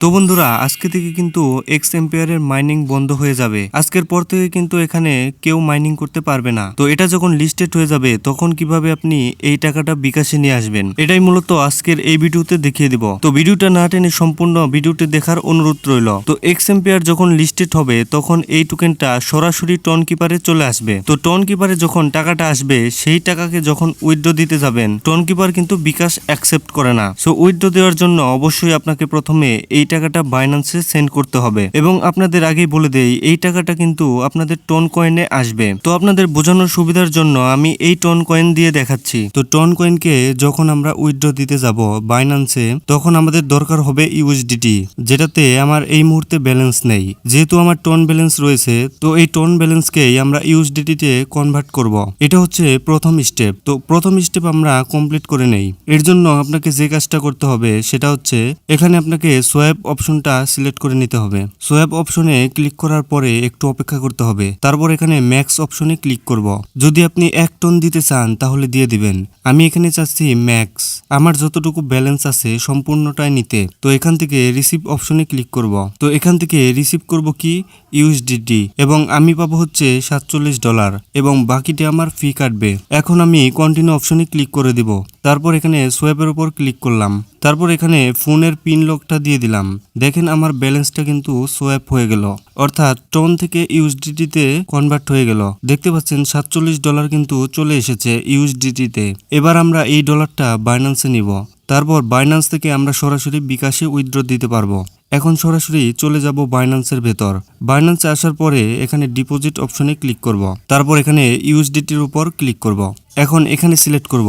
তো বন্ধুরা, আজকে থেকে কিন্তু এক্স এম্পিয়ারের মাইনিং বন্ধ হয়ে যাবে। আজকের পর থেকে কিন্তু এখানে কেউ মাইনিং করতে পারবে না। তো এটা যখন লিস্টেড হয়ে যাবে, তখন কীভাবে আপনি এই টাকাটা বিকাশে নিয়ে আসবেন? এটাই মূলত আজকের এই ভিডিওতে দেখিয়ে দিব। তো ভিডিওটা না টেনে সম্পূর্ণ ভিডিওটি দেখার অনুরোধ রইল। তো এক্স এম্পিয়ার যখন লিস্টেড হবে, তখন এই টোকেনটা সরাসরি টন কিপারে চলে আসবে। তো টন কিপারে যখন টাকাটা আসবে, সেই টাকাকে যখন উইথড্র দিতে যাবেন টন কিপার কিন্তু বিকাশ অ্যাকসেপ্ট করে না। সো উইথড্র দেওয়ার জন্য অবশ্যই আপনাকে প্রথমে এই টাকাটা বাইন্যান্সে সেন্ড করতে হবে। এবং আপনাদের আগেই বলে দেই, এই টাকাটা কিন্তু আপনাদের টোন কয়েনে আসবে। তো আপনাদের বোঝানোর সুবিধার জন্য আমি এই টোন কয়েন দিয়ে দেখাচ্ছি। তো টোন কয়েনকে যখন আমরা উইথড্র দিতে যাব বাইন্যান্সে তখন আমাদের দরকার হবে ইউএসডিটি যেটাতে আমার এই মুহূর্তে ব্যালেন্স নেই। যেহেতু আমার টোন ব্যালেন্স রয়েছে, তো এই টোন ব্যালেন্সকেই আমরা ইউএসডিটিতে কনভার্ট করব। এটা হচ্ছে প্রথম স্টেপ তো প্রথম স্টেপ আমরা কমপ্লিট করে নেই। এর জন্য আপনাকে যে কাজটা করতে হবে, সেটা হচ্ছে এখানে আপনাকে সোয়াপ অপশনটা সিলেক্ট করে নিতে হবে। সোয়াপ অপশনে ক্লিক করার পরে একটু অপেক্ষা করতে হবে। তারপর এখানে ম্যাক্স অপশনে ক্লিক করব। যদি আপনি এক টন দিতে চান, তাহলে দিয়ে দিবেন। আমি এখানে চাচ্ছি ম্যাক্স। আমার যতটুকু ব্যালেন্স আছে সম্পূর্ণটাই নিতে। তো এখান থেকে রিসিভ অপশনে ক্লিক করব। তো এখান থেকে রিসিভ করব কি? ইউএসডিটি এবং আমি পাবো হচ্ছে সাতচল্লিশ ডলার। এবং বাকিটা আমার ফি কাটবে। এখন আমি কন্টিনিউ অপশনে ক্লিক করে দিব। তারপর এখানে সোয়াপের উপর ক্লিক করলাম। তারপর এখানে ফোনের পিন লকটা দিয়ে দিলাম। দেখেন আমার ব্যালেন্সটা কিন্তু সোয়াপ হয়ে গেল। অর্থাৎ টন থেকে ইউএসডিটিতে কনভার্ট হয়ে গেল। দেখতে পাচ্ছেন সাতচল্লিশ ডলার কিন্তু চলে এসেছে ইউএসডিটিতে। এবার আমরা এই ডলারটা বাইন্যান্সে নিব। তারপর বাইন্যান্স থেকে আমরা সরাসরি বিকাশে উইথড্র দিতে পারব। এখন সরাসরি চলে যাব বাইন্যান্সের ভেতর। বাইন্যান্সে আসার পরে এখানে ডিপোজিট অপশনে ক্লিক করব। তারপর এখানে ইউএসডিটির উপর ক্লিক করব। এখন এখানে সিলেক্ট করব।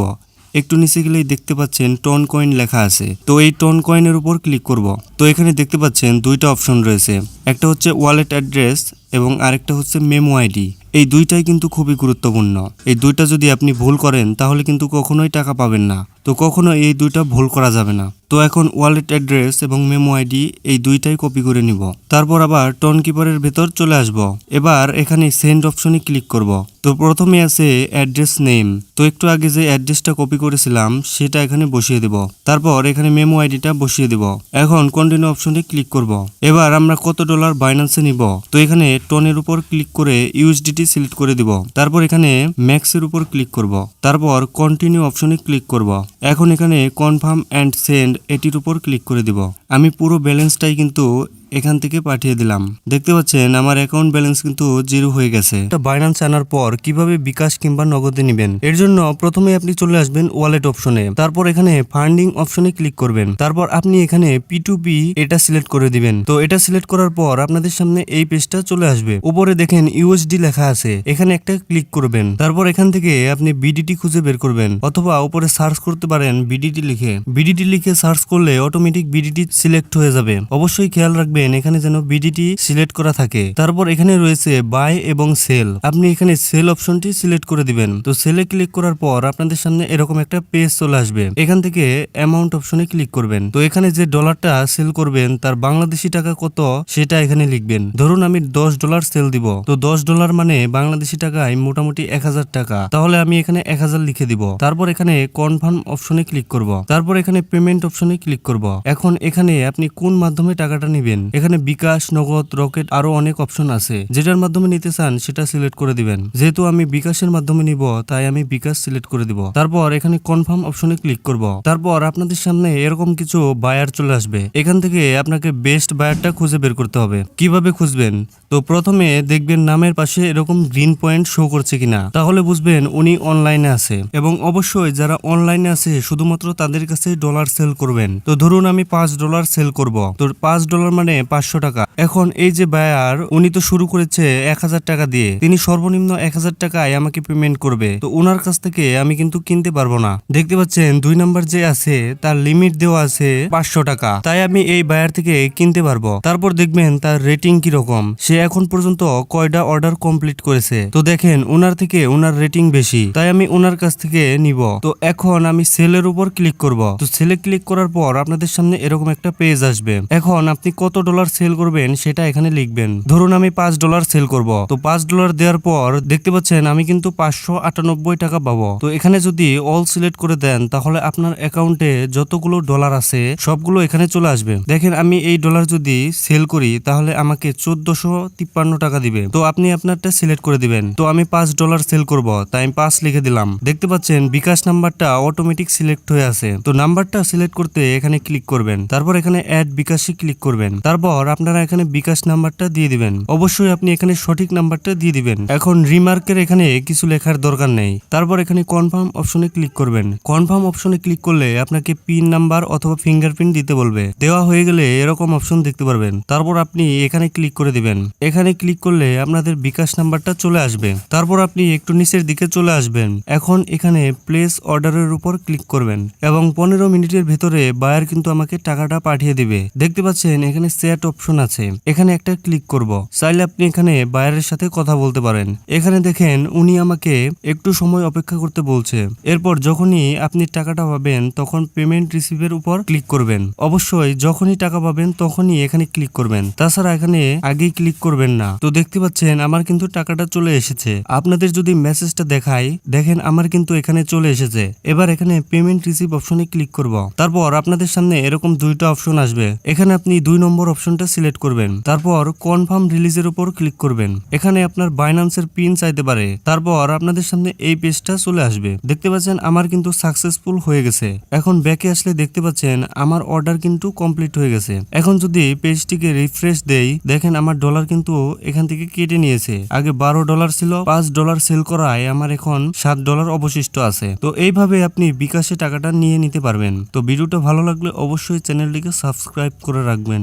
একটু নিচে গেলেই দেখতে পাচ্ছেন টন কয়েন লেখা আছে। তো এই টন কয়েনের উপর ক্লিক করব। তো এখানে দেখতে পাচ্ছেন দুইটা অপশন রয়েছে। একটা হচ্ছে ওয়ালেট অ্যাড্রেস এবং আরেকটা হচ্ছে মেমো আইডি। এই দুইটাই কিন্তু খুবই গুরুত্বপূর্ণ। এই দুইটা যদি আপনি ভুল করেন, তাহলে কিন্তু কখনোই টাকা পাবেন না। তো কখনো এই দুইটা ভুল করা যাবে না। তো এখন ওয়ালেট অ্যাড্রেস এবং মেমো আইডি, এই দুইটাই কপি করে নিব। তারপর আবার টন কিপারের ভেতর চলে আসব। এবার এখানে সেন্ড অপশনে ক্লিক করব। তো প্রথমে আছে অ্যাড্রেস নেম। তো একটু আগে যে অ্যাড্রেসটা কপি করেছিলাম, সেটা এখানে বসিয়ে দেব। তারপর এখানে মেমো আইডিটা বসিয়ে দেব। এখন কন্টিনিউ অপশনে ক্লিক করব। এবার আমরা কত ডলার বাইন্যান্সে নিব? তো এখানে টনের উপর ক্লিক করে ইউএসডিটি সিলেক্ট করে দিব। তারপর এখানে ম্যাক্সের উপর ক্লিক করব। তারপর কন্টিনিউ অপশনে ক্লিক করব। এখন এখানে কনফার্ম অ্যান্ড সেন্ড এটির উপর ক্লিক করে দিব। আমি পুরো ব্যালেন্সটাই কিন্তু এখান থেকে পাঠিয়ে দিলাম। দেখতে পাচ্ছেন, আমার অ্যাকাউন্ট ব্যালেন্স কিন্তু জিরো হয়ে গেছে। এটা বাইন্যান্স আনার পর কীভাবে বিকাশ কিংবা নগদে নেবেন? এর জন্য প্রথমে আপনি চলে আসবেন ওয়ালেট অপশনে তারপর এখানে ফান্ডিং অপশনে ক্লিক করবেন। তারপর আপনি এখানে পি টু পি এটা সিলেক্ট করে দিবেন। তো এটা সিলেক্ট করার পর আপনাদের সামনে এই পেজটা চলে আসবে। উপরে দেখেন ইউএসডি লেখা আছে। এখানে একটা ক্লিক করবেন। তারপর এখান থেকে আপনি বিডিটি খুঁজে বের করবেন। অথবা উপরে সার্চ করতে পারেন বিডিটি লিখে। বিডিটি লিখে সার্চ করলে অটোমেটিক বিডিটি সিলেক্ট হয়ে যাবে। অবশ্যই খেয়াল রাখবেন এখানে যেন বিডিটি সিলেক্ট করা থাকে। তারপর এখানে রয়েছে বাই এবং সেল আপনি এখানে সেল অপশনটি সিলেক্ট করে দিবেন। তো সেলে ক্লিক করার পর আপনাদের সামনে এরকম একটা পেজ চলে আসবে। এখান থেকে অ্যামাউন্ট অপশনে ক্লিক করবেন। তো এখানে যে ডলারটা সেল করবেন, তার বাংলাদেশি টাকা কত সেটা এখানে লিখবেন। ধরুন আমি দশ ডলার সেল দিব। তো দশ ডলার মানে বাংলাদেশি টাকায় মোটামুটি এক হাজার টাকা। তাহলে আমি এখানে এক হাজার লিখে দিব। তারপর এখানে কনফার্ম অপশনে ক্লিক করব। তারপর এখানে পেমেন্ট অপশনে ক্লিক করব। এখন এখানে আপনি কোন মাধ্যমে টাকাটা নেবেন? এখানে বিকাশ, নগদ, রকেট আরও অনেক অপশন আছে। যেটার মাধ্যমে নিতে চান, সেটা সিলেক্ট করে দিবেন। যেহেতু আমি বিকাশের মাধ্যমে নিব, তাই আমি বিকাশ সিলেক্ট করে দিব। তারপর এখানে কনফার্ম অপশনে ক্লিক করব। তারপর আপনাদের সামনে এরকম কিছু বায়ার চলে আসবে। এখান থেকে আপনাকে বেস্ট বায়ারটা খুঁজে বের করতে হবে। কীভাবে খুঁজবেন? তো প্রথমে দেখবেন নামের পাশে এরকম গ্রিন পয়েন্ট শো করছে কিনা। তাহলে বুঝবেন উনি অনলাইনে আছে। এবং অবশ্যই যারা অনলাইনে আছে, শুধুমাত্র তাদের কাছে ডলার সেল করবেন। তো ধরুন আমি পাঁচ ডলার সেল করব। তো পাঁচ ডলার মানে পাঁচশো টাকা। এখন এই যে বায়ার, উনি তো শুরু করেছে এক হাজার টাকা দিয়ে। তিনি সর্বনিম্ন এক হাজার টাকায় আমাকে পেমেন্ট করবে। তো ওনার কাছ থেকে আমি কিন্তু কিনতে পারব না। দেখতে পাচ্ছেন, দুই নাম্বার যে আছে, তার লিমিট দেওয়া আছে পাঁচশো টাকা। তাই আমি এই বায়ার থেকে কিনতে পারব। তারপর দেখবেন, তার রেটিং কীরকম। সে এখন পর্যন্ত কয়টা অর্ডার কমপ্লিট করেছে। তো দেখেন ওনার থেকে ওনার রেটিং বেশি। তাই আমি ওনার কাছ থেকে নিব। তো এখন আমি সেলের উপর ক্লিক করব। তো সেলে ক্লিক করার পর আপনাদের সামনে এরকম একটা পেজ আসবে। এখন আপনি কত ডলার সেল করবেন, সেটা এখানে লিখবেন। ধরুন আমি পাঁচ ডলার সেল করব। তো পাঁচ ডলার দেওয়ার পর দেখতে পাচ্ছেন আমি কিন্তু পাঁচশো আটানব্বই টাকা পাবো। তো এখানে যদি অল সিলেক্ট করে দেন, তাহলে আপনার অ্যাকাউন্টে যতগুলো ডলার আছে, সবগুলো এখানে চলে আসবে। দেখেন আমি এই ডলার যদি সেল করি, তাহলে আমাকে চোদ্দশো তিপ্পান্ন টাকা দিবে। তো আপনি আপনারটা সিলেক্ট করে দিবেন। তো আমি পাঁচ ডলার সেল করব, তাই আমি পাঁচ লিখে দিলাম। দেখতে পাচ্ছেন বিকাশ নাম্বারটা অটোমেটিক সিলেক্ট হয়ে আছে। তো নাম্বারটা সিলেক্ট করতে এখানে ক্লিক করবেন। তারপর এখানে অ্যাড বিকাশে ক্লিক করবেন। তারপর আপনারা এখানে বিকাশ নাম্বারটা দিয়ে দিবেন। অবশ্যই আপনি এখানে সঠিক নাম্বারটা দিয়ে দিবেন। এখন রিমার্কের এখানে কিছু লেখার দরকার নেই। তারপর এখানে কনফার্ম অপশনে ক্লিক করবেন। কনফার্ম অপশনে ক্লিক করলে আপনাকে পিন নাম্বার অথবা ফিঙ্গারপ্রিন্ট দিতে বলবে। দেওয়া হয়ে গেলে এরকম অপশন দেখতে পারবেন। তারপর আপনি এখানে ক্লিক করে দিবেন। এখানে ক্লিক করলে আপনাদের বিকাশ নাম্বারটা চলে আসবে। তারপর আপনি একটু নিচের দিকে চলে আসবেন। এখন এখানে প্লেস অর্ডারের উপর ক্লিক করবেন। এবং পনেরো মিনিটের ভেতরে বায়ার কিন্তু আমাকে টাকাটা পাঠিয়ে দিবে। দেখতে পাচ্ছেন এখানে সেট অপশন আছে। এখানে একটা ক্লিক করব। চাইলে আপনি এখানে বায়ারের সাথে কথা বলতে পারেন। এখানে দেখেন উনি আমাকে একটু সময় অপেক্ষা করতে বলছে। এরপর যখনই আপনি টাকাটা পাবেন, তখন পেমেন্ট রিসিভের উপর ক্লিক করবেন। অবশ্যই যখনই টাকা পাবেন, তখনই এখানে ক্লিক করবেন। তাছাড়া এখানে আগেই ক্লিক করবেন না। তো দেখতে পাচ্ছেন, আমার কিন্তু টাকাটা চলে এসেছে। আপনাদের যদি মেসেজটা দেখাই, দেখেন আমার কিন্তু এখানে চলে এসেছে। এবার এখানে পেমেন্ট রিসিভ অপশনে ক্লিক করব। তারপর আপনাদের সামনে এরকম দুইটা অপশন আসবে। এখানে আপনি দুই নম্বর অপশনটা সিলেক্ট করবেন। তারপর কনফার্ম রিলিজের উপর ক্লিক করবেন। এখানে আপনার বাইন্যান্সের পিন চাইতে পারে। তারপর আপনাদের সামনে এই পেজটা চলে আসবে। দেখতে পাচ্ছেন, আমার কিন্তু সাকসেসফুল হয়ে গেছে। এখন ব্যাকে আসলে দেখতে পাচ্ছেন, আমার অর্ডার কিন্তু কমপ্লিট হয়ে গেছে। এখন যদি পেজটিকে রিফ্রেশ দেই, দেখেন আমার ডলার কিন্তু এখান থেকে কেটে নিয়েছে। আগে বারো ডলার ছিল, পাঁচ ডলার সেল করায় আমার এখন সাত ডলার অবশিষ্ট আছে। তো এইভাবে আপনি বিকাশে টাকাটা নিয়ে নিতে পারবেন। তো ভিডিওটা ভালো লাগলে অবশ্যই চ্যানেলটিকে সাবস্ক্রাইব করে রাখবেন।